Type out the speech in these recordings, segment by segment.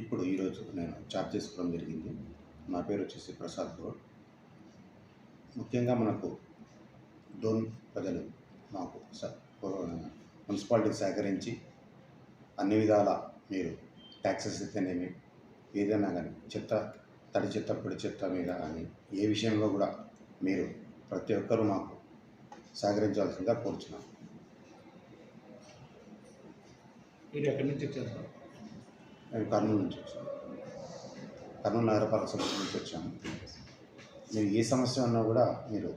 ఇప్పుడు ఈరోజు నేను చార్జ్ చేసుకోవడం జరిగింది. నా పేరు వచ్చేసి ప్రసాద్ గౌడ్. ముఖ్యంగా మనకు డోన్ ప్రజలు మాకు స- మున్సిపాలిటీకి సహకరించి అన్ని విధాల మీరు ట్యాక్సెస్ అయితేనేమి ఏదైనా కానీ చెత్త తడి చెత్త పొడి చెత్త మీద కానీ ఏ విషయంలో కూడా మీరు ప్రతి ఒక్కరూ మాకు సహకరించాల్సిందిగా కోరుచున్నాం మీరు ఎక్కడి నుంచి వచ్చారు సార్ మేము కర్నూలు నుంచి వచ్చాము కర్నూలు నగరపాలక సంస్థ నుంచి వచ్చాము. మీరు ఏ సమస్య ఉన్నా కూడా మీరు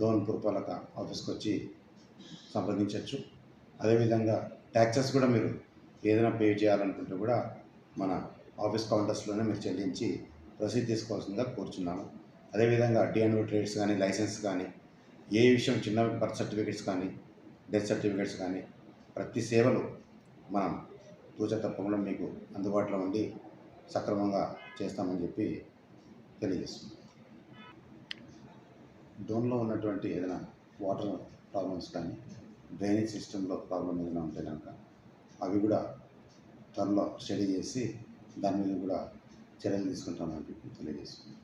డోన్ పురపాలక ఆఫీస్కి వచ్చి సంప్రదించవచ్చు. అదేవిధంగా ట్యాక్సెస్ కూడా మీరు ఏదైనా పే చేయాలనుకుంటే కూడా మన ఆఫీస్ కౌంటర్స్లోనే మీరు చెల్లించి రసీదు తీసుకోవాల్సిందిగా కోరుచున్నాము. అదేవిధంగా డిఎన్ఓ ట్రేడ్స్ కానీ లైసెన్స్ కానీ ఏ విషయం చిన్న బర్త్ సర్టిఫికేట్స్ కానీ డెత్ సర్టిఫికేట్స్ కానీ ప్రతి సేవలు మనం తూచ తప్పకుండా మీకు అందుబాటులో ఉండి సక్రమంగా చేస్తామని చెప్పి తెలియజేస్తుంది డోన్లో ఉన్నటువంటి ఏదైనా వాటర్ ప్రాబ్లమ్స్ కానీ డ్రైనేజ్ సిస్టంలో ప్రాబ్లం ఏదైనా ఉంటే కనుక అవి కూడా త్వరలో స్టడీ చేసి దాని మీద కూడా చర్యలు తీసుకుంటామని చెప్పి తెలియజేస్తుంది